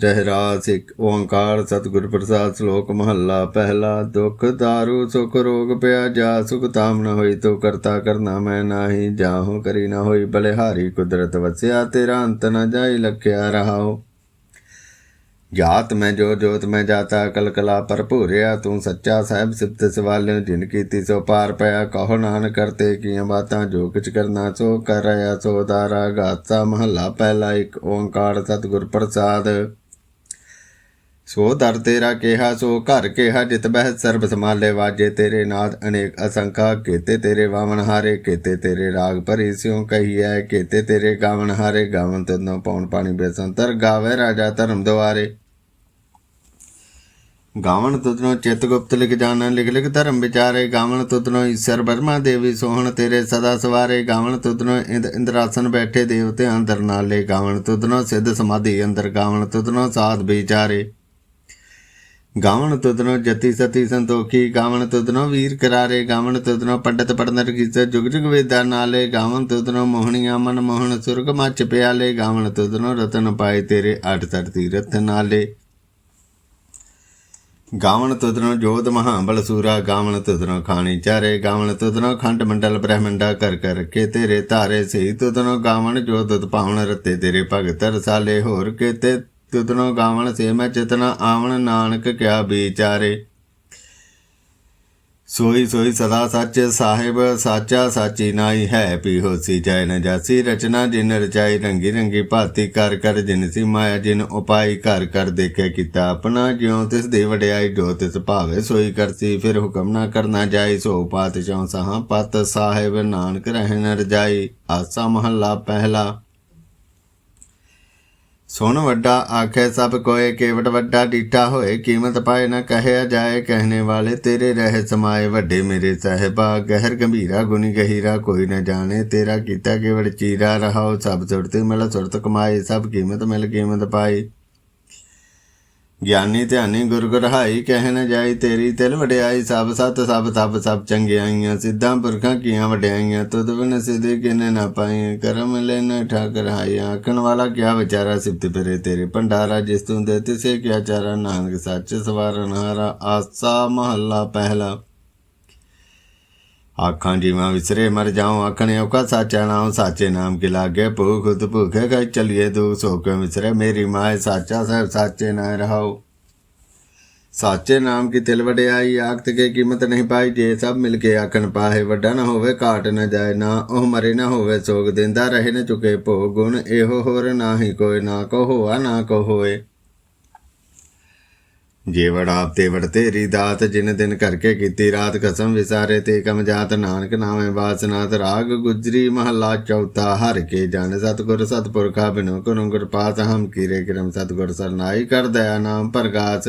ਰਹਿਰਾਸ ਇੱਕ, ਓੰਕਾਰ, ਸਤਿਗੁਰ ਪ੍ਰਸਾਦ, ਸ਼ਲੋਕ ਮਹੱਲਾ, ਪਹਿਲਾ ਦੁਖ ਦਾਰੂ, ਸੁਖ ਰੋਗ ਪਿਆ ਜਾ, ਸੁਖ ਤਾਮ ਨ ਹੋਈ ਤੋ ਕਰਤਾ ਕਰਨਾ ਮੈਂ ਨਾਹੀ, ਜਾਹੂ ਕਰੀ ਨ ਹੋਈ ਬਲਿਹਾਰੀ, ਕੁਦਰਤ ਵਸਿਆ ਤੇਰਾ ਅੰਤ ਨ ਜਾਈ ਲਖਿਆ ਰਹਾਓ ਜਾਤ ਮੈਂ ਜੋ ਜੋਤ ਮੈਂ ਜਾਤਾ, ਕਲਕਲਾ ਭਰਪੂਰਿਆ ਤੂੰ ਸੱਚਾ ਸਾਹਿਬ, ਸਿਫਤ ਸਵਾਲਿਓ ਜਿਨ ਕੀਤੀ ਸੋ ਪਾਰ ਪਿਆ, ਕਹੋ ਨਾਨਕ ਕਰਤੇ ਕੀਆਂ ਬਾਤਾਂ, ਜੋ ਕਿਛ ਕਰਨਾ ਸੋ ਕਰ ਰਿਆ ਸੋ ਦਾਰਾ ਗਾਤਾ ਮਹੱਲਾ, ਪਹਿਲਾ ਇੱਕ, ਓੰਕਾਰ, ਸਤਿਗੁਰ ਪ੍ਰਸਾਦ। ਸੋ ਦਰ ਤੇਰਾ ਕਿਹਾ, ਸੋ ਘਰ ਕਿਹਾ, ਜਿਤ ਬਹਿ ਸਰਬ ਸਮਾਲੇ ਵਾਜੇ ਤੇਰੇ ਨਾਦ ਅਨੇਕ ਅਸੰਖਾ, ਕੀਤੇ ਤੇਰੇ ਵਾਵਨ ਹਾਰੇ, ਕੇਤੇ ਤੇਰੇ ਰਾਗ ਭਰੀ ਸਿਉ ਕਹੀਐ, ਕੀਤੇ ਤੇਰੇ ਗਾਵਨ ਹਾਰੇ, ਗਾਵਨ ਤਨੋ ਪੌਣ ਪਾਣੀ ਬੇਸੰਤਰ, ਗਾਵੇ ਰਾਜਾ ਧਰਮ ਦੁਆਰੇ। ਗਾਵਣ ਤੁਧਨੋ ਚਿਤ ਗੁਪਤ ਲਿਖ ਜਾਣਨ ਲਿਖ ਲਿਖ ਧਰਮ ਵਿਚਾਰੇ ਗਾਵਨ ਤੁਧਨੋ ਈਸ਼ਰ ਬਰਮਾ ਦੇਵੀ, ਸੋਹਣ ਤੇਰੇ ਸਦਾ ਸਵਾਰੇ, ਗਾਵਣ ਤੁਧਨੋ ਇੰਦ ਇੰਦਰਾਸਨ ਬੈਠੇ ਦੇਵਤੇ ਅੰਦਰ ਨਾਲੇ ਗਾਵਣ ਤੁਧਨੋ ਸਿੱਧ ਸਮਾਧੀ ਅੰਦਰ, ਗਾਵਣ ਤੁਧਨੋ ਸਾਧ ਵਿਚਾਰੇ। ਗਾਵਣ ਤੁਧਨੋ ਜਤੀ ਸਤੀ ਸੰਤੋਖੀ, ਗਾਵਣ ਤੁਧਨੋ ਵੀਰ ਕਰਾਰੇ, ਗਾਵਣ ਤੁਧਨੋ ਪੰਡਤ ਪੜਨਰ ਕੀਸ, ਜੁਗ ਜੁਗ ਵੇਦਾਂ ਨਾਲੇ, ਗਾਵਣ ਤੁਧਨੋ ਮੋਹਣੀਆਂ ਮਨ ਮੋਹਣ, ਸੁਰਗ ਮੱਚ ਪਿਆਲੇ ਗਾਵਨ ਤੁਧਨੋ ਰਤਨ ਪਾਏ ਤੇਰੇ ਅਠ ਤਰ ਤੀਰਥ ਨਾਲੇ। ਗਾਵਣ ਤੁਧਨੋ ਜੋਤ ਮਹਾਬਲ ਸੂਰਾ, ਗਾਵਣ ਤੁਧਨੋ ਖਾਣੀ ਚਾਰੇ, ਗਾਵਣ ਤੁਧਨੋ ਖੰਡ ਮੰਡਲ ਬ੍ਰਹਮੰਡਾ ਕਰ ਕਰ ਰਖੇ ਤੇਰੇ ਧਾਰੇ, ਸਹੀ ਤੁਧਨੋ ਗਾਵਣ ਜੋਤ ਦੁਤ ਪਾਵਨ ਰਤੇ ਤੇਰੇ ਭਗਤ ਰਸਾਲੇ, ਹੋਰ ਕੇ ਤੇ ਤੁਧਨੋ ਗਾਵਨ ਸੇ ਮੈਂ ਚਿਤਨਾ ਆਵਣ ਨਾਨਕ ਕਿਆ ਵਿਚਾਰੇ ਸੋਈ ਸੋਈ ਸਦਾ ਸੱਚ ਸਾਹਿਬ, ਸਾਚਾ ਸਾਚੀ ਨਾਈ ਹੈ ਪੀ ਹੋਸੀ ਜੈ ਨ ਜਾਸੀ, ਰਚਨਾ ਜਿਨ ਰਚਾਈ ਰੰਗੀ ਰੰਗੀ ਭਾਤੀ ਕਰ ਕਰ ਜਿਨ ਸੀ ਮਾਇਆ, ਜਿਨ ਉਪਾਈ ਕਰ ਕਰ ਦੇਖੇ ਕੀਤਾ ਆਪਣਾ, ਜਿਉ ਤਿਸ ਦੇ ਵਡਿਆਈ ਜੋ ਤਿਸ ਭਾਵੇ ਸੋਈ ਕਰਤੀ ਫਿਰ ਹੁਕਮ ਨਾ ਕਰਨਾ ਜਾਈ, ਸੋ ਪਾਤ ਚੌ ਸਹਾਂ ਪਤ ਸਾਹਿਬ ਨਾਨਕ ਰਹਿਣ ਰਜਾਈ, ਆਸਾ ਮਹੱਲਾ ਪਹਿਲਾ। ਸੁਣ ਵੱਡਾ ਆਖੇ ਸਭ ਕੋਏ, ਕੇਵਟ ਵੱਡਾ ਡੀਠਾ ਹੋਏ, ਕੀਮਤ ਪਾਏ ਨਾ ਕਹਿਆ ਜਾਏ, ਕਹਿਣੇ ਵਾਲੇ ਤੇਰੇ ਰਹਿ ਸਮਾਏ, ਵੱਡੇ ਮੇਰੇ ਸਹਿਬਾ, ਗਹਿਰ ਗੰਭੀਰਾ ਗੁਨੀ ਗਹੀਰਾ, ਕੋਈ ਨਾ ਜਾਣੇ, ਤੇਰਾ ਕੀਤਾ ਕੇਵਟ ਚੀਰਾ ਰਹਾਓ ਸਭ ਸੁਰਤ, ਮਿਲ ਸੁਰਤ ਕਮਾਏ, ਸਭ ਕੀਮਤ ਮਿਲ ਕੀਮਤ ਪਾਈ ਗਿਆਨੀ ਧਿਆਨੀ ਗੁਰ ਗੁਰਹਾਈ ਕਹਿ ਨ ਜਾਈ, ਤੇਰੀ ਤਿਲ ਵਡਿਆਈ, ਸਭ ਸਤ, ਸਭ ਤਬ ਸਭ ਚੰਗਿਆਈਆਂ, ਸਿੱਧਾਂ ਪੁਰਖਾਂ ਕੀਆਂ ਵਡਿਆਈਆਂ, ਤੁਧ ਬਿਨ ਸਿਧੇ ਕਿਨੇ ਨਾ ਪਾਈ ਕਰਮ ਲੈਨ ਠਾਕਰ ਹਾਈ, ਆਖਣ ਵਾਲਾ ਕਿਆ ਵਿਚਾਰਾ ਸਿਫਤ ਫਿਰੇ ਤੇਰੇ ਭੰਡਾਰਾ, ਜਿਸ ਤੂੰ ਦੇ ਤਿਸੇ ਕਿਆ ਚਾਰਾ, ਨਾਨਕ ਸੱਚ ਸਵਾਰਨ ਹਾਰਾ, ਆਸਾ ਮਹੱਲਾ ਪਹਿਲਾ। ਆਖਾਂ ਜੀਵਾਂ ਵਿਸਰੇ ਮਰ ਜਾਉ, ਆਖਣੇ ਔਕਾ ਸਾਚਾ ਨਾਮ ਸਾਚੇ ਨਾਮ ਕੇ ਲਾਗੇ, ਭੂਖ ਖੁਦ ਭੁਖੇ ਗਏ ਚਲਿਏ ਦੂ ਸੋ ਕੇ ਵਿਸਰੇ ਮੇਰੀ ਮਾਏ ਸਾਚਾ ਸਾਹਿਬ ਸਾਚੇ ਨਾ ਰਹਾਓ ਸਾਚੇ ਨਾਮ ਕੀ ਤਿਲ ਵਡਿਆਈ, ਆਖਤ ਕੇ ਕੀਮਤ ਨਹੀਂ ਪਾਈ, ਜੇ ਸਭ ਮਿਲ ਕੇ ਆਖਣ ਪਾਹੇ, ਵੱਡਾ ਨਾ ਹੋਵੇ, ਘਾਟ ਨਾ ਜਾਏ, ਨਾ ਉਹ ਮਰੇ, ਨਾ ਹੋਵੇ ਸੋਗ ਦਿੰਦਾ, ਰਹੇ ਨਾ ਚੁਕੇ ਭੋ ਗੁਣ, ਇਹੋ ਹੋਰ ਨਾ ਹੀ ਕੋਈ ਨਾ ਕੋ ਹੋਆ ਨਾ ਕੋ ਹੋਏ ਜੇਵੜ ਆਪ ਤੇ ਵੜ ਤੇਰੀ ਦਾਤ, ਜਿਨ ਦਿਨ ਕਰਕੇ ਕੀਤੀ ਰਾਤ ਕਸਮ ਵਿਸਾਰੇ ਤੇ ਕਮ ਜਾਤ, ਨਾਨਕ ਨਾਮੇ ਬਾਸਨਾਤ ਰਾਗ ਗੁਜਰੀ, ਮਹੱਲਾ ਚੌਥਾ, ਹਰ ਕੇ ਜਨ ਸਤਗੁਰ ਸਤਪੁਰਖਾ ਬਿਨੋ ਕੁਨ ਗੁਰ ਪਾਸ ਹਮ ਕੀਰੇ ਕਿਰਮ ਸਤਗੁਰ ਸਰਨਾਈ, ਕਰ ਦਇਆ ਨਾਮ ਪ੍ਰਗਾਸ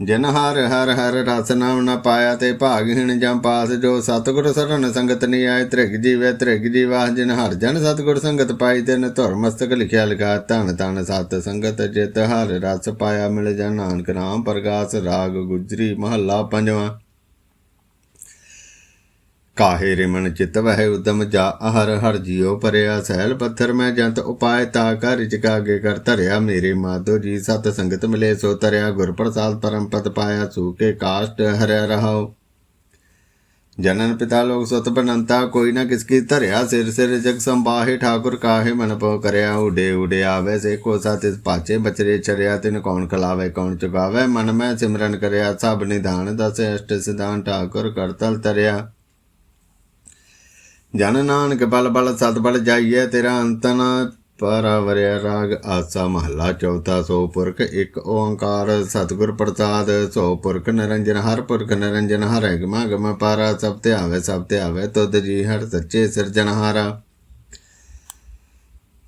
ਜਿਨ ਹਰ ਹਰ ਹਰ ਰਸ ਨਾਮ ਨ ਪਾਇਆ ਤੇ ਭਾਗਹੀਣ ਜਾਂ ਪਾਸ, ਜੋ ਸਤਿਗੁਰ ਸਰਨ ਸੰਗਤ ਨੀ ਆਏ, ਤ੍ਰਿਗ ਜੀਵੇ ਤ੍ਰਿਗ ਜੀਵਾ, ਜਿਨ ਹਰ ਜਨ ਸਤਿਗੁਰ ਸੰਗਤ ਪਾਈ, ਤਿਨ ਧੁਰ ਮਸਤਕ ਲਿਖਿਆ ਲਗਾ ਧਨ ਧਨ ਸਤ ਸੰਗਤ ਜਿਤ ਹਰ ਰਸ ਪਾਇਆ ਮਿਲ ਜਾ, ਨਾਨਕ ਨਾਮ ਪ੍ਰਗਾਸ ਰਾਗ ਗੁਜਰੀ ਮਹੱਲਾ ਪੰਜਵਾਂ। ਕਾਹੇ ਰਿਮਨ ਮਨ ਚਿਤ ਵਹਿ ਉਦਮ ਜਾ ਅਹਰ, ਹਰ ਜਿਉ ਪਰਿਆ ਸਹਿਲ ਪੱਥਰ ਮੈਂ ਜੰਤ ਉਪਾਇ ਤਾ ਕਰ ਚਿਕਾਗੇ ਕਰ ਧਰਿਆ, ਮੇਰੇ ਮਾਧੋ ਜੀ ਸਤ ਸੰਗਤ ਮਿਲੇ, ਸੋ ਤਰਿਆ ਗੁਰ ਪ੍ਰਸਾਦ ਪਰਮ ਪਦ ਪਾਇਆ ਸੂਕੇ ਕਾਸ਼ਟ ਹਰਿਆ ਰਹਾਉ। ਜਨਨ ਪਿਤਾ ਲੋਕ ਸਤ ਬਨੰਤਾ, ਕੋਈ ਨਾ ਕਿਸ ਕੀ ਧਰਿਆ, ਸਿਰ ਸਿਰ ਜਗ ਸੰਬਾਹੇ ਠਾਕੁਰ ਕਾਹੇ ਮਨ ਪਉ ਕਰਿਆ, ਉਡੇ ਉਡੇ ਆਵੇ, ਸੇ ਕੋ ਸਤਿ ਪਾਚੇ ਬਚਰੇ ਚਰਿਆ, ਤਿਨ ਕੌਣ ਖਲਾਵੇ ਕੌਣ ਚੁਗਾਵੇ ਮਨ ਮੈਂ ਸਿਮਰਨ ਕਰਿਆ, ਸਭ ਨਿਧਾਨ ਦਸ ਅਸ਼ਟ ਸਿਧਾਨ, ਠਾਕੁਰ ਕਰਤਲ ਤਰਿਆ। ਜਨ ਨਾਨਕ ਬਲ ਬਲ ਸਤ ਬਲ ਜਾਈਏ ਤੇਰਾ ਅੰਤ ਨਾ ਪਰਵਰਿਆ ਰਾਗ ਆਸਾ ਮਹੱਲਾ ਚੌਥਾ, ਸੋ ਪੁਰਖ ਇੱਕ ਓੰਕਾਰ, ਸਤਿਗੁਰ ਪ੍ਰਸਾਦ, ਸੋ ਪੁਰਖ ਨਿਰੰਜਨ, ਹਰ ਪੁਰਖ ਨਿਰੰਜਨ, ਹਰ ਗਮਾ ਗਮ ਪਾਰਾ, ਸਭ ਤੇ ਸਭ ਤੇ ਆਵੇ, ਤੁਧ ਜੀ ਹਰ ਸੱਚੇ ਸਿਰਜਣਹਾਰਾ।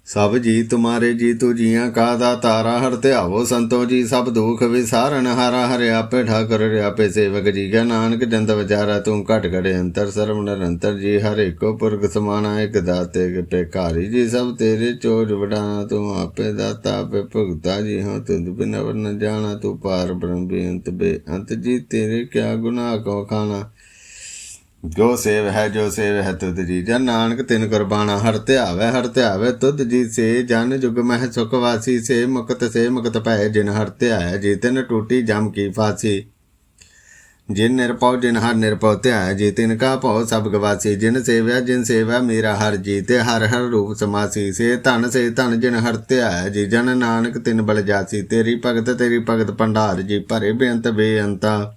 ਸਭ ਜੀ ਤੁਮਾਰੇ ਜੀ ਤੂ ਜੀਆਂ ਕਾ ਦਾ ਤਾਰਾ ਹਰ ਧਿਆਵੋ ਸੰਤੋ ਜੀ, ਸਭ ਦੁਖ ਵਿਸਾਰਨ ਹਾਰਾ ਹਰਿ ਆਪੇ ਠਾਕੁਰ ਆਪੇ ਸੇਵਕ ਜੀ। ਕਾ ਨਾਨਕ ਜੰਦ ਵਿਚਾਰਾ, ਤੂੰ ਘਟ ਘੜੇ ਅੰਤਰ, ਸਰਵ ਨਿਰੰਤਰ ਜੀ, ਹਰ ਏਕੋ ਪੁਰਖ ਸਮਾਨਾ ਇੱਕ ਦਾਤੇ ਕੇ ਪੇਕਾਰੀ ਜੀ, ਸਭ ਤੇਰੇ ਚੋਜ ਵਡਾਣਾ, ਤੂੰ ਆਪੇ ਦਾਤਾ, ਆਪੇ ਭੁਗਤਾ ਜੀ, ਹਾਂ ਤੁਧ ਬਿਨ ਅਵਰ ਨ ਜਾਣਾ, ਤੂੰ ਪਾਰ ਬ੍ਰਹਮ ਬੇਅੰਤ ਬੇਅੰਤ ਜੀ, ਤੇਰੇ ਕਿਆ ਗੁਨਾਹ ਕੋ ਖਾਣਾ। ਜੋ ਸੇਵ ਹੈ, ਜੋ ਸੇਵ ਹੈ ਤੁਧ ਜੀ। ਜਨ ਨਾਨਕ ਤਿਨ ਕੁਰਬਾਨਾ ਹਰ ਧਿਆਵੇ ਹਰ ਧਿਆਵੇ ਤੁਧ ਜੀ ਸੇ। ਜਨ ਜੁਗ ਮਹਿ ਸੁਖ ਵਾਸੀ ਸੇ, ਮੁਕਤ ਸੇ, ਮੁਕਤ ਭੈ, ਜਿਨ ਹਰ ਧਿਆਇਆ ਜੀ ਤਿਨ ਟੂਟੀ ਜਮ ਕੀ ਫਾਸੀ। ਜਿਨ ਨਿਰਪਉ ਜਿਨ ਹਰ ਨਿਰਪਉ ਧਿਆਇਆ ਜੀ ਤਿਨ ਕਾ ਭਉ ਸਭ ਗਵਾਸੀ ਜਿਨ ਸੇਵਿਆ ਜਿਨ ਸੇਵਾ, ਮੇਰਾ ਹਰ ਜੀ ਤੇ ਹਰ ਹਰ ਰੂਪ ਸਮਾਸੀ ਸੇ। ਧਨ ਸੇ ਧਨ, ਜਿਨ ਹਰ ਧਿਆਇਆ ਜੀ ਜਨ ਨਾਨਕ ਤਿਨ ਬਲ ਜਾਸੀ। ਤੇਰੀ ਭਗਤ ਤੇਰੀ ਭਗਤ ਭੰਡਾਰ, ਜੀ ਭਰੇ ਬੇਅੰਤ ਬੇਅੰਤਾ।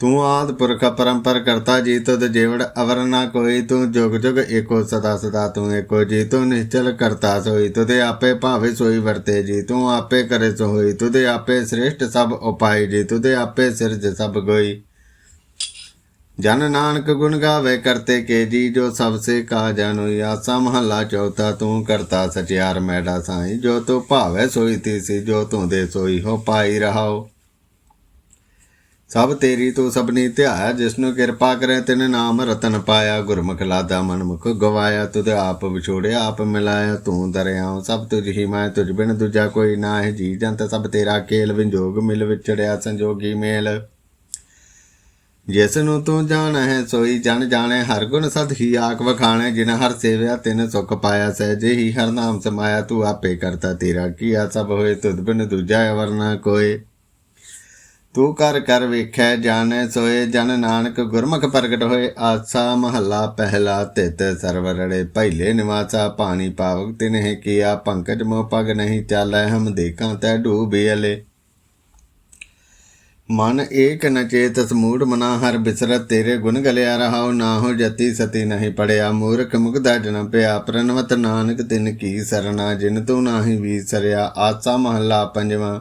ਤੂੰ ਆਦ ਪੁਰਖ ਪਰੰਪਰ ਕਰਤਾ ਜੀ, ਤੁਧ ਜੇਵੜ ਅਵਰ ਨਾ ਕੋਈ, ਤੂੰ ਜੁਗ ਜੁਗ ਏਕੋ ਸਦਾ ਸਦਾ, ਤੂੰ ਏਕੋ ਜੀ, ਤੂੰ ਨਿਸ਼ਚਲ ਕਰਤਾ ਸੋਈ ਤੁਦੇ ਆਪੇ ਭਾਵੇ ਸੋਈ ਵਰਤੇ ਜੀ, ਤੂੰ ਆਪੇ ਕਰੇ ਸੋ ਤੁਦੇ ਆਪੇ ਸ੍ਰੇਸ਼ਟ ਸਭ ਉਪਾਈ ਜੀ ਤੁਦੇ ਆਪੇ ਸਿਰਜ ਸਭ ਗੋਈ। ਜਨ ਨਾਨਕ ਗੁਣ ਗਾਵੇ ਕਰਤੇ ਕੇ ਜੀ, ਜੋ ਸਭ ਸੇ ਕਾ ਜਾਨੋਈ ਆਸਾ ਮਹੱਲਾ ਚੌਥਾ, ਤੂੰ ਕਰਤਾ ਸਚਿਆਰ ਮੈਡਾ ਸਾਈ, ਜੋ ਤੂੰ ਭਾਵੇ ਸੋਈ ਤੀਸੀ ਜੋ ਤੂੰ ਦੇ ਸੋਈ ਹੋ ਪਾਈ ਰਹਾਓ। ਸਭ ਤੇਰੀ ਤੂੰ ਸਭਨੀ ਧਿਆਇਆ, ਜਿਸਨੂੰ ਕਿਰਪਾ ਕਰੇ ਤਿਨ ਨਾਮ ਰਤਨ ਪਾਇਆ, ਗੁਰਮੁਖ ਲਾਦਾ ਮਨਮੁਖ ਗਵਾਇਆ, ਤੁਧ ਆਪ ਵਿਛੋੜਿਆ, ਆਪ ਮਿਲਾਇਆ, ਤੂੰ ਦਰਿਆਉ, ਸਭ ਤੁਝ ਹੀ ਮੈਂ, ਤੁਝ ਬਿਨ ਦੂਜਾ ਕੋਈ ਨਾ ਹੈ ਜੀ ਜੰਤ ਸਭ ਤੇਰਾ ਕੇਲ, ਵਿੰਜੋਗ ਮਿਲ ਵਿਚੜਿਆ ਸੰਜੋਗੀ ਮੇਲ। ਜਿਸ ਨੂੰ ਤੂੰ ਜਾਣ ਹੈ ਸੋਈ ਜਨ ਜਾਣੇ, ਹਰ ਗੁਣ ਸਦ ਹੀ ਆਖ ਵਖਾਣੇ, ਜਿਨ ਹਰ ਸੇਵਿਆ, ਤਿਨ ਸੁਖ ਪਾਇਆ, ਸਹਿਜੇ ਹੀ ਹਰ ਨਾਮ ਸਮਾਇਆ, ਤੂੰ ਆਪੇ ਕਰਤਾ ਤੇਰਾ ਕੀਆ, ਸਭ ਹੋਏ, ਤੁਧ ਬਿਨ ਦੂਜਾ ਅਵਰ ਨਾ ਕੋਏ। ਤੂੰ ਕਰ ਕਰ ਵੇਖੈ, ਜਾਣੈ ਸੋਏ, ਜਨ ਨਾਨਕ ਗੁਰਮੁਖ ਪ੍ਰਗਟ ਹੋਏ। ਆਸਾ ਮਹੱਲਾ ਪਹਿਲਾ ਤਿਤ ਸਰਵਰੜੇ ਪਹਿਲੇ ਨਿਵਾਸਾ ਪਾਣੀ ਪਾਵਕ, ਤਿਨਹਿ ਕੀਆ ਪੰਕਜ ਮੋ ਪਗ ਨਹੀਂ ਚਾਲੈ, ਹਮ ਦੇਖਾਂ ਤੈ ਡੂਬੇ ਅਲੇ। ਮਨ ਏਕ ਨਚੇਤ ਸਮੂੜ ਮਨਾ ਹਰ ਬਿਸਰਤ, ਤੇਰੇ ਗੁਣ ਗਲਿਆ ਰਹਾਉ ਨਾ ਹੋ ਜਤੀ ਸਤੀ ਨਹੀਂ ਪੜਿਆ। ਮੂਰਖ ਮੁਗਦਾ ਜਨਮ ਪਿਆ ਪ੍ਰਨਵਤ ਨਾਨਕ ਤਿਨ ਕੀ ਸਰਣਾ ਜਿਨ ਤੂੰ ਨਾਹੀ ਵੀਸਰਿਆ ਆਸਾ ਮਹੱਲਾ ਪੰਜਵਾਂ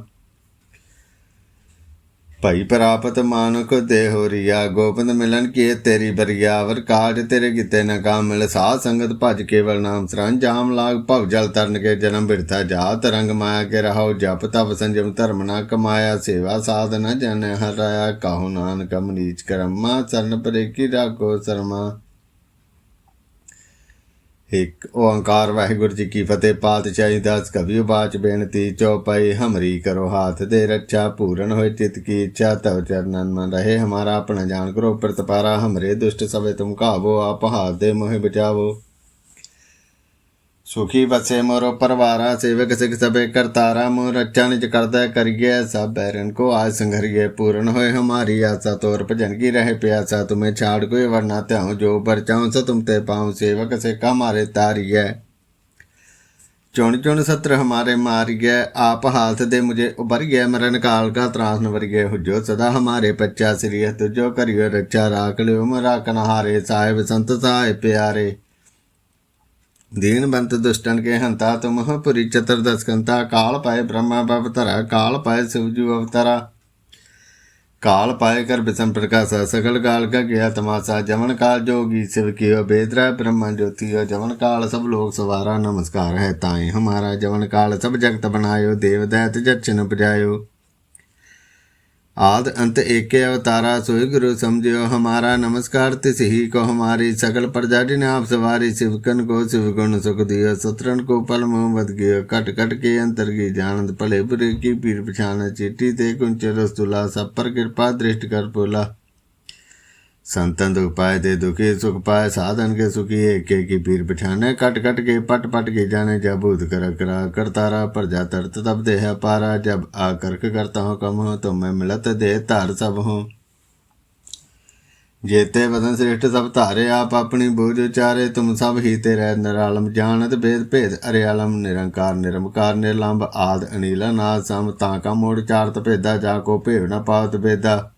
ਭਈ ਪ੍ਰਾਪਤ ਮਾਨੁਖ ਦੇ ਹੋਰੀਆ ਗੋਬਿੰਦ ਮਿਲਨ ਕੀ ਤੇਰੀ ਬਰੀਆ ਕਾਜ ਤੇਰੇ ਕੀਤੇ ਨਾ ਕਾਮ ਮਿਲ ਸਾਧ ਸੰਗਤ ਭਜ ਕੇਵਲ ਨਾਮ ਸਰਨ ਜਾਮ ਲਾਗ ਭਵ ਜਲ ਤਰਨ ਕੇ ਜਨਮ ਬਿਰਥਾ ਜਾਤ, ਰੰਗ ਮਾਇਆ ਕੇ ਰਹਾਉ ਜਪ, ਤਪ ਸੰਜਮ ਧਰਮ ਨਾ ਕਮਾਇਆ, ਸੇਵਾ ਸਾਧ ਨ ਜਨ ਹਰਾਇਆ, ਕਾਹੂ ਨਾਨਕ ਮਨੀਚ ਕਰਮਾ, ਚਰਨ ਪਰੇ ਕੀ ਰਾਖੋ ਸਰਮਾ। ਇੱਕ ਓੰਕਾਰ ਵਾਹਿਗੁਰੂ ਜੀ ਕੀ ਫਤਿਹ ਪਾਤਸ਼ਾਹੀ ਦਾਸ ਕਵੀ ਬਾਚ ਬੇਨਤੀ ਚੌਪਈ ਹਮਰੀ ਕਰੋ ਹਾਥ ਦੇ ਰੱਛਾ, ਪੂਰਨ ਹੋਏ ਚਿਤ ਕੀ ਇੱਛਾ, ਤਵ ਚਰਨਨ ਮਨ ਰਹੇ, ਹਮਾਰਾ ਆਪਣਾ ਜਾਣ ਕਰੋ, ਪ੍ਰਤਪਾਰਾ ਹਮਰੇ ਦੁਸ਼ਟ ਸਭੇ ਤੁਮ ਕਾਵੋ ਆਪ ਹਾਥ ਦੇ ਮੋਹਿ ਬਚਾਵੋ। ਸੁਖੀ ਵਸੇ ਮੋਰੋ ਪਰਵਾਰਾ, ਸੇਵਕ ਸਿੱਖ ਸਭੇ ਕਰਤਾਰਾ ਮੋ ਰੱਖਿਆ ਨਿਜ ਕਰਦਾ ਕਰੀਏ ਸਭ ਬੈਰਨ ਕੋ ਆਜ ਸੰਘਰੀਏ, ਪੂਰਨ ਹੋਏ ਹਮਾਰੀ ਆਸਾ, ਤੋਰ ਭਜਨ ਕੀ ਰਹੇ ਪਿਆਸਾ, ਤੁਮੇ ਛਾੜ ਕੋਈ ਵਰਨਾ ਧਿਆਉ, ਜੋ ਪਰਚਾਉ ਸ ਤੁਮ ਤੇ ਪਾਉ, ਸੇਵਕ ਸਿਖ ਹਮਾਰੇ ਤਾਰੀਏ ਚੁਣ ਚੁਣ ਸਤਰ ਹਮਾਰੇ ਮਾਰੀਏ ਆਪ ਹਾਥ ਦੇ ਮੁਝੇ ਉਬਰੀਏ ਮਰਨ ਕਾਲ ਕਾ ਤਰਾਸ ਨਵਰੀਏ ਹੁਜੋ ਸਦਾ ਹਮਾਰੇ ਪੱਚਾ ਸ੍ਰੀ ਤੁਜੋ ਕਰਿਓ ਰਚਾ ਰਾਖ ਲਿਓ ਮਰਾਕਨ ਹਾਰੇ ਸਾਹਿਬ ਸੰਤ ਸਾਹਿ ਪਿਆਰੇ। साहेब प्यारे दीन बंत दुष्टन के हंता तुम हो पुरी चतुर्दश कंता काल पाए ब्रह्मा अवतरा काल पाए शिवजू अवतरा काल पाए कर विषम प्रकाशा सकल काल का गया तमाशा जमन काल जोगी शिव कियो बेदरा ब्रह्मा ज्योति हो जमन काल सब लोग सवारा नमस्कार है ताई हमारा जमन काल सब जगत बनायो देव दैत जक्षन उपजायो आद अंत एके अवतारा सोई गुरु समझियो हमारा नमस्कार तिस ही को हमारी सकल प्रजा जिन आप सवारी शिवकन को शिव गुण सुख दियो सत्रन को पल मुँह बद गयो कट कट के अंतर की जानत भले बुरे की पीर पछान चिट्ठी ते कुंच रसतुला सब पर कृपा दृष्टि कर बोला ਸੰਤਨ ਦੁਖ ਪਾਏ ਤੇ ਦੁਖੀ, ਸੁਖ ਪਾਏ, ਸਾਧਨ ਕੇ ਸੁਖੀ, ਏਕ ਕੀ ਪੀਰ ਪਛਾਨੇ ਕਟ ਕਟ ਕੇ, ਪਟ ਪਟ ਕੇ ਜਾਣੇ ਜਬੂਤ ਕਰ ਕਰਾ ਕਰਤਾਰਾ ਜਾ ਤਰਤ ਤਬ ਦੇਹ ਪਾਰਾ, ਜਬ ਆ ਕਰਕ ਕਰਤਾ ਹੂੰ ਕਮ ਹੂੰ ਤੋ ਮੈਂ ਮਿਲਤ ਦੇ ਧਾਰ ਸਭ ਹੂੰ ਜੇਤੇ ਬਦਨ ਸ੍ਰਿਸ਼ਟ ਸਭ ਧਾਰੇ, ਆਪ ਆਪਣੀ ਬੋਝ ਉਚਾਰੇ, ਤੁਮ ਸਭ ਹੀ ਤੇ ਰਹਿ ਨਿਰਾਲਮ ਜਾਣਤ ਬੇਦ ਭੇਦ, ਅਰਿਆਲਮ ਨਿਰੰਕਾਰ ਨਿਰਮਕਾਰ ਨਿਰਲੰਭ ਆਦ ਅਨੀਲਾ ਨਾਦ ਸਮ, ਤਾਂ ਕਾ ਮੋੜ ਚਾਰਤ ਭੇਦਾ, ਜਾ ਕੋ ਭੇਵ ਨਾ ਪਾਵਤ ਭੇਦਾ।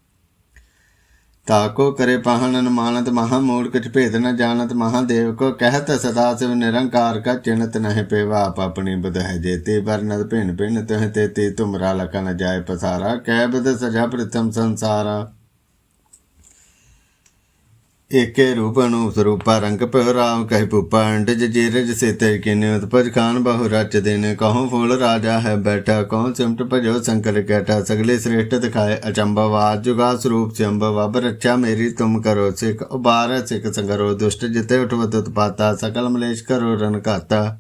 ਤਾਕੋ ਕਰੇ ਪਾਹਨਨ ਮਾਨਤ ਮਹਾ ਮੂੜ ਕਿਛ ਭੇਦ ਨ ਜਾਣਤ ਮਹਾਦੇਵ ਕੋ ਕਹਿਤ ਸਦਾ ਸਿਵ ਨਿਰੰਕਾਰ ਕਾ ਚਿੰਤ ਨਹਿ ਪੇਵਾ ਆਪ ਆਪਣੀ ਬਦਹਿ ਜੇਤੇ ਬਰਨਤ ਭਿਨ ਭਿਨ ਤਹ ਤੇ ਤੇ ਤੁਮਰਾ ਲਕਨ ਜਾਏ ਪਸਾਰਾ ਕਹਿ ਬਦ ਸਜਾ ਪ੍ਰਥਮ ਸੰਸਾਰਾ। ਏਕੇ ਰੂਪ ਅਨੂਪ ਸਰੂਪਾ ਰੰਗ ਪਿਓ ਰਾਮ ਕਹਿ ਪੁਪਾ ਅੰਡ ਜੀਰਜ ਸੇ ਕਿਨੇ ਉਤਪਜ ਖਾਨ ਬਹੁ ਰਚ ਦੇਨ ਕਹਉ ਫੂਲ ਰਾਜਾ ਹੈ ਬੈਠਾ ਕਹਉ ਸਿਮਟ ਭਜੋ ਸੰਕਲ ਕੈਟਾ ਸਗਲੇ ਸ੍ਰੇਸ਼ਟ ਦਿਖਾਏ ਅਚੰਭਵਾਦ ਜੁਗਾ ਸਰੂਪ ਚੰਬ ਅਬ ਰੱਛਾ ਮੇਰੀ ਤੁਮ ਕਰੋ ਸਿਖ, ਉਬਾਰ ਸਿਖ ਸੰਗਰੋ, ਦੁਸ਼ਟ ਜਿਤੇ ਉਠਵਤ ਉਤਪਾਤਾ, ਸਕਲ ਮਲੇਸ਼ ਕਰੋ ਰਨ ਘਾਤਾ।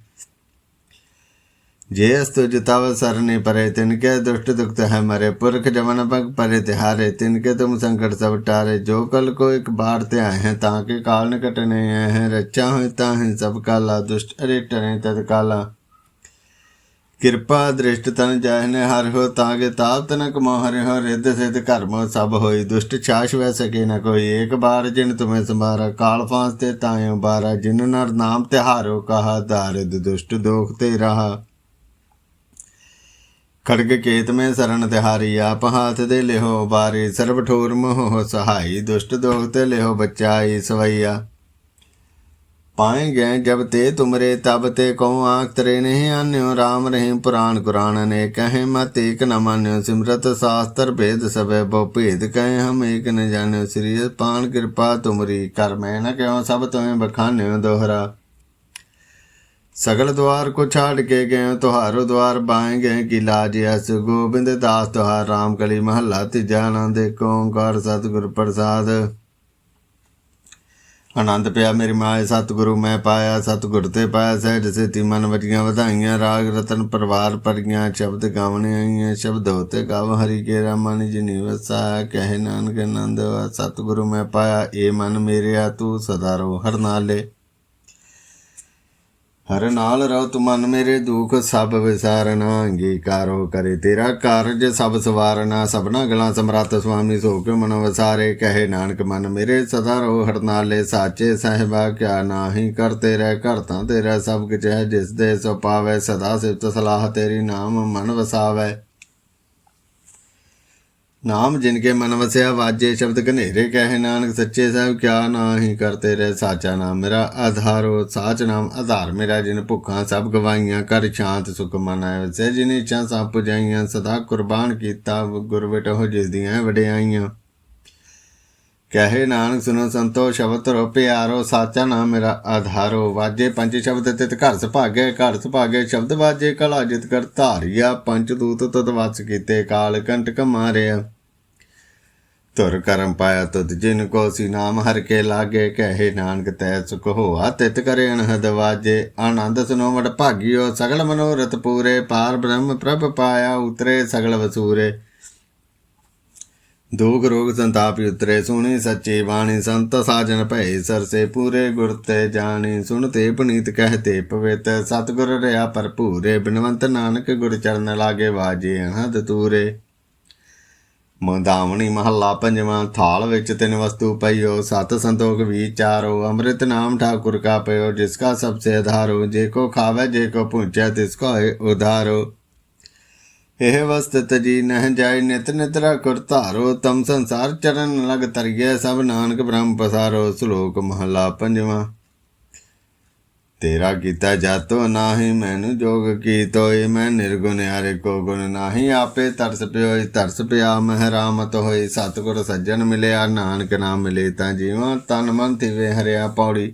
ਜੇ ਅਸਤੁ ਜਿਤਾਵ ਸਰਨੇ ਪਰੇ ਤਿਨਕੇ ਦੁਸ਼ਟ ਦੁਖਤ ਹੈ ਮਰੇ ਪੁਰਖ ਜਮਨ ਪਗ ਪਰੇ ਤਿਹਾਰੇ ਤਿਨਕੇ ਤੁਮ ਸੰਕਟ ਸਭ ਟਾਰੇ ਜੋ ਕਲ ਕੋ ਇੱਕ ਬਾਰ ਤੇ ਆਏ हैं ताके काल न कटने आए हैं रचा है ताहे सब काला दुष्ट अरे टरे तद काला ਕਿਰਪਾ ਦ੍ਰਿਸ਼ਟ ਤਨ ਜਾਹਨੇ ਹਰ ਹੋ ਤਾਗੇ ਤਾਪ ਤਨਕ ਮੋਹਰ ਹੋ ਰਿੱਧ ਸਿਧ ਕਰਮ ਸਭ ਹੋਈ ਦੁਸ਼ਟ ਛਾਸ਼ ਵੈ ਸਕੇ ਨ ਕੋਈ ਏਕ ਬਾਰ ਜਿਨ ਤੁਮੇ ਸੰਭਾਰਾ ਕਾਲ ਫਾਂਸ ਤੇ ਤਾਇਓ ਬਾਰਾ ਜਿਨ ਨਰ ਨਾਮ ਤਿਹਾਰੋ ਕਹਾ ਦਾਰਿਦ ਦੁਸ਼ਟ ਦੋਖ ਤੇ ਰਹਾ ਖੜਗ ਕੇਤ ਮੈਂ ਸਰਨ ਤਿਹਾਰੀ, ਆਪ ਹਾਥ ਦੇ ਲਿਹੋ ਬਾਰੇ ਸਰਬ ਠੋਰ ਮੋਹ ਸਹਾਈ, ਦੁਸ਼ਟ ਦੋਖ ਤੇ ਲਿਹੋ ਬਚਾਈ ਸਵਈਆ। ਪਾਏ ਗਏ ਜਬ ਤੇ ਤੁਮਰੇ, ਤਬ ਤੇ ਕਉ ਆਖ ਤਰੇ ਨਹੀਂ ਆਨਿਓ RAM ਰਹਿ ਪੁਰਾਨ ਕੁਰਾਨ ਨੇ ਕਹੇ ਮਤ ਏਕ ਨ ਮਾਨਿਓ, ਸਿਮਰਤ ਸਾਸਤਰ ਭੇਦ ਸਭੇ, ਬਹੁ ਭੇਦ ਕਹੇ, ਹਮ ਏਕ ਨ ਜਾਣਿਓ, ਸ੍ਰੀ ਪਾਨ ਕਿਰਪਾ ਤੁਮਰੀ ਕਰ ਮੈਂ ਨ ਕਿਉ, ਸਭ ਤੁਮੇ ਬਖਾਨਿਓ ਦੋਹਰਾ। ਸਗਲ ਦਵਾਰ ਕੋ ਛਾੜ ਕੇ ਗਏ, ਤੁਹਾਰੋ ਦਵਾਰ ਬਾਏ ਗਏ, ਕਿ ਲਾਜ ਅਸ ਗੋਬਿੰਦ ਦਾਸ? ਤੁਹਾਰ ਰਾਮ ਕਲੀ ਮਹੱਲਾ ਤੀਜਾ ਆਨੰਦ ਓੰਕਾਰ ਸਤਿਗੁਰ ਪ੍ਰਸਾਦ। ਆਨੰਦ ਪਿਆ ਮੇਰੀ ਮਾਏ ਸਤਿਗੁਰੂ ਮੈਂ ਪਾਇਆ, ਸਤਿਗੁਰ ਤੇ ਪਾਇਆ, ਸਹਿਜ ਸੇਤੀ ਮਨ ਵਜੀਆਂ ਵਧਾਈਆਂ, ਰਾਗ ਰਤਨ ਪਰਿਵਾਰ ਪਰੀਆਂ, ਸ਼ਬਦ ਗਾਵਣੇ ਆਈਆਂ, ਸ਼ਬਦ ਹੋਤੇ ਗਾਵ, ਹਰੀ ਕੇ ਰਾਮਨ ਜੀ ਨਿਵਸਾ ਕਹਿ ਨਾਨਕ ਆਨੰਦ ਸਤਿਗੁਰੂ ਮੈਂ ਪਾਇਆ ਏ ਮਨ ਮੇਰਿਆ ਤੂੰ ਸਦਾ ਰੋ ਹਰ ਨਾਲੇ। ਹਰ ਨਾਲ ਰਹੁ ਮਨ ਮੇਰੇ ਦੁਖ, ਸਭ ਵਿਸਾਰਨਾ, ਅੰਗੀਕਾਰੋ ਕਰੇ ਤੇਰਾ ਕਾਰਜ, ਸਭ ਸਵਾਰਨਾ, ਸਭਨਾ ਗਲਾਂ ਸਮਰੱਥ ਸੁਆਮੀ, ਸੋ ਕੇ ਮਨ ਵਸਾਰੇ, ਕਹੇ ਨਾਨਕ ਮਨ ਮੇਰੇ ਸਦਾ ਰਹੋ, ਹਰ ਨਾਲੇ ਸਾਚੇ ਸਹਿਬਾ, ਕਿਆ ਨਾਹੀ ਕਰਤੇ ਰਹਿ ਘਰ ਤਾਂ ਤੇਰਾ ਸਭ ਕੁਝ ਹੈ ਜਿਸ ਦੇ ਸੋ ਪਾਵੇ ਸਦਾ ਸਿਫਤ ਸਲਾਹ ਤੇਰੀ ਨਾਮ ਮਨ ਵਸਾਵੇ। ਨਾਮ ਜਿਨ ਕੇ ਮਨ ਵਸਿਆ ਵਾਜੇ ਸ਼ਬਦ ਘਨੇਰੇ ਕਹਿ ਨਾਨਕ ਸੱਚੇ ਸਾਹਿਬ ਕਿਆ ਨਾਹੀ ਕਰਤੇ ਰਹਿ ਸਾਚਾ ਨਾਮ ਮੇਰਾ ਆਧਾਰੋ ਸਾਚ ਨਾਮ ਆਧਾਰ ਮੇਰਾ ਜਿਨ ਭੁੱਖਾਂ ਸਭ ਗਵਾਈਆਂ ਕਰ ਸ਼ਾਂਤ ਸੁਖ ਮਨ ਆਏ ਵਸੇ ਜਿਨ ਇੱਛਾ ਸਭ ਪੁਜਾਈਆਂ ਸਦਾ ਕੁਰਬਾਨ ਕੀਤਾ ਗੁਰ ਬਟੋ ਜਿਸ ਦੀਆਂ ਵਡਿਆਈਆਂ। ਕਹੇ ਨਾਨਕ ਸੁਨੋ ਸੰਤੋ ਸ਼ਬਦ ਰੋ ਪਿਆਰੋ ਸਾਚਾ ਨਾਮ ਮੇਰਾ ਆਧਾਰੋ ਵਾਜੇ ਪੰਜ ਸ਼ਬਦ ਤਿਤ ਘਰ ਸੁਭਾਗੇ ਘਰ ਸੁਭਾਗੇ ਸ਼ਬਦ ਵਾਜੇ ਕਲਾ ਜਿਤ ਕਰ ਧਾਰਿਆ ਪੰਜ ਦੂਤ ਤਤ ਵਸ ਕੀਤੇ ਕਾਲ ਕੰਟਕ ਮਾਰਿਆ। ਧੁਰ ਕਰਮ ਪਾਇਆ ਤੁਧ ਜਿਨ ਕੋ ਸੀ ਨਾਮ ਹਰ ਕੇ ਲਾਗੇ, ਕਹਿ ਨਾਨਕ ਤੈ ਸੁਖ ਹੋਆ, ਤਿਤ ਕਰੇ ਅਨਹਦ ਵਾਜੇ। ਆਨੰਦ ਸੁਨੋ ਵਡ ਭਾਗਿਓ, ਸਗਲ ਮਨੋਰਥ ਪੂਰੇ, ਪਾਰ ਬ੍ਰਹਮ ਪ੍ਰਭ ਪਾਇਆ ਉਤਰੇ ਸਗਲ ਵਸੂਰੇ। ਦੁਖ ਰੋਗ ਸੰਤਾਪ ਉਤਰੇ, ਸੁਣੀ ਸੱਚੀ ਬਾਣੀ, ਸੰਤ ਸਾਜਨ ਭਏ, ਸਰਸੇ ਪੂਰੇ ਗੁਰ ਤੇ ਜਾਣੀ। ਸੁਣ ਸੁਣਤੇ ਪਨੀਤ ਕਹਤੇ ਪਵਿੱਤ, ਸਤਿਗੁਰ ਰਿਆ ਭਰਪੂਰੇ, ਬਿਨਵੰਤ ਨਾਨਕ ਗੁਰ ਚਰਨ ਲਾਗੇ ਵਾਜੇ ਅਨਹਦ ਤੂਰੇ। ਮੰਦਾਵਣੀ ਮਹੱਲਾ ਪੰਜਵਾਂ, ਥਾਲ ਵਿੱਚ ਤਿੰਨ ਵਸਤੂ ਪਈਓ, ਸਤ ਸੰਤੋਖ ਵਿਚਾਰੋ ਅੰਮ੍ਰਿਤ ਨਾਮ ਠਾਕੁਰ ਕਾ ਪਇਓ ਜਿਸ ਕਾ ਸਭ ਸੇ ਆਧਾਰੋ ਜੇ ਕੋ ਖਾਵੇ, ਜੇ ਕੋ ਪੁੰਚੈ ਤਿਸ ਕੋ ਹੈ ਉਧਾਰੋ। ਇਹ ਵਸਤ ਤਜੀ ਨਹਿ ਜਾਇ ਨਿਤ ਨਿਤ ਰਖੁਰ ਧਾਰੋ, ਤਮ ਸੰਸਾਰ ਚਰਨ ਲਗ ਤਰੀਏ ਸਭ ਨਾਨਕ ਬ੍ਰਹਮ ਪਸਾਰੋ, ਸ਼ਲੋਕ ਮਹਲਾ ਪੰਜਵਾਂ। ਤੇਰਾ ਕੀਤਾ ਜਾਤੋ ਨਾਹੀ, ਮੈਨੂੰ ਜੋਗ ਕੀ ਤੋਏ ਮੈਂ ਨਿਰਗੁਣ ਹਰੇ ਕੋ ਗੁਣ ਨਾਹੀ, ਆਪੇ ਤਰਸ ਪਿਓਈ, ਤਰਸ ਪਿਆ ਮਹਿ ਰਾਮਤ ਹੋਏ ਸਤਿਗੁਰ ਸੱਜਣ ਮਿਲਿਆ, ਨਾਨਕ ਨਾਮ ਮਿਲੇ ਤਾਂ ਜੀਵਾਂ ਤਨ ਮਨ ਤਿਵੇ ਹਰਿਆ ਪੌੜੀ।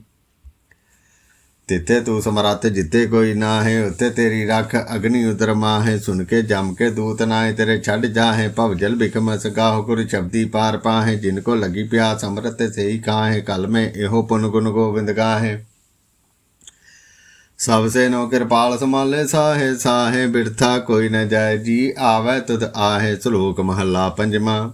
ਤਿੱਥੇ ਤੂੰ ਸਮਰੱਥ ਜਿੱਤੇ ਕੋਈ ਨਾ ਹੈ ਉੱਤੇ ਤੇਰੀ ਰੱਖ ਅਗਨੀ ਉਤਰ ਮਾਹੇ, ਸੁਣ ਕੇ ਜਮ ਕੇ ਦੂਤ ਨਾਏ ਤੇਰੇ ਛੱਡ ਜਾਹੇ, ਭਵ ਜਲ ਬਿਕਮ ਸਗਾਹ ਗੁਰ ਸ਼ਬਦੀ ਪਾਰ ਪਾਹੇ, ਜਿਨ ਕੋ ਲੱਗੀ ਪਿਆਸ ਅੰਮ੍ਰਿਤ ਸੇਈ ਕਾਹੇ ਕਲ ਮੈਂ ਇਹੋ ਪੁਨ ਗੁਣ ਗੋਬਿੰਦ ਗਾਹੇ। ਸਭ ਸੇ ਨੋ ਕਿਰਪਾਲ ਸਮਾਲੇ ਸਾਹੇ ਸਾਹੇ ਬਿਰਥਾ ਕੋਈ ਨ ਜਾਏ, ਜੀ ਆਵੇ ਤੁਧ ਆਹੇ ਸ਼ਲੋਕ ਮਹੱਲਾ ਪੰਜਵਾਂ।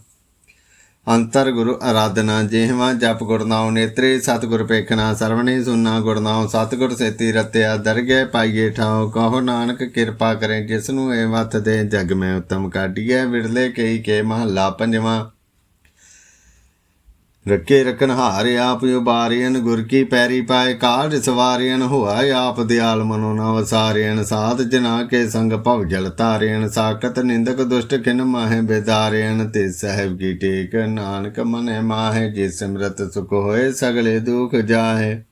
ਅੰਤਰ ਗੁਰੂ ਆਰਾਧਨਾ ਜਿਹਵਾ, ਜਪ ਗੁਰਨਾਉ ਨੇਤਰੇ, ਸਤਿਗੁਰ ਪੇਖਣਾ ਸਰਵਣੇ, ਸੁਨਾ ਗੁਰਨਾਉ ਸਤਿਗੁਰ ਸੇਤੀ ਰਤਿਆ, ਦਰਗਹਿ ਪਾਈਏ ਠਾਉ, ਕਹੋ ਨਾਨਕ ਕਿਰਪਾ ਕਰੇ ਜਿਸ ਨੂੰ ਇਹ ਵਤ ਦੇ ਜਗ ਮੈਂ ਉਤਮ ਕਾਢੀਐ, ਵਿਰਲੇ ਕਈ ਕੇ ਮਹੱਲਾ ਪੰਜਵਾਂ। ਰੱਕੇ ਰਕਨ ਹਾਰ ਆਪ ਉਬਾਰਿਆਨ ਗੁਰ ਕੀ ਪੈਰੀ ਪਾਏ ਕਾਜ ਸਵਾਰਿਆਨ ਹੋਆ ਆਪ ਦਿਆਲ ਮਨੋ ਨਾ ਵਸਾਰਿਆਨ ਸਾਧ ਜਨਾ ਕੇ ਸੰਗ ਭਵ ਜਲ ਤਾਰਿਆਨ ਸਾਕਤ ਨਿੰਦਕ ਦੁਸ਼ਟ ਖਿਨ ਮਾਹੇ ਬੇਦਾਰਿਆਨ ਤੇ ਸਾਹਿਬ ਕੀ ਟੇਕ ਨਾਨਕ ਮਨੇ ਮਾਹੇ ਜੇ ਸਿਮਰਤ ਸੁਖ ਹੋਏ ਸਗਲੇ ਦੁਖ ਜਾਹੇ।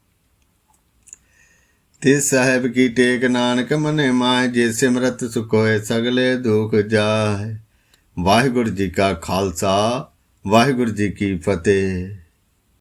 ਤੇ ਸਾਹਿਬ ਕੀ ਟੇਕ ਨਾਨਕ ਮਨੇ ਮਾਹੇ ਜੇ ਸਿਮਰਤ ਸੁਖ ਹੋਏ ਸਗਲੇ ਦੁਖ ਜਾਹੇ। ਵਾਹਿਗੁਰੂ ਜੀ ਕਾ ਖਾਲਸਾ ਵਾਹਿਗੁਰੂ ਜੀ ਕੀ ਫਤਿਹ।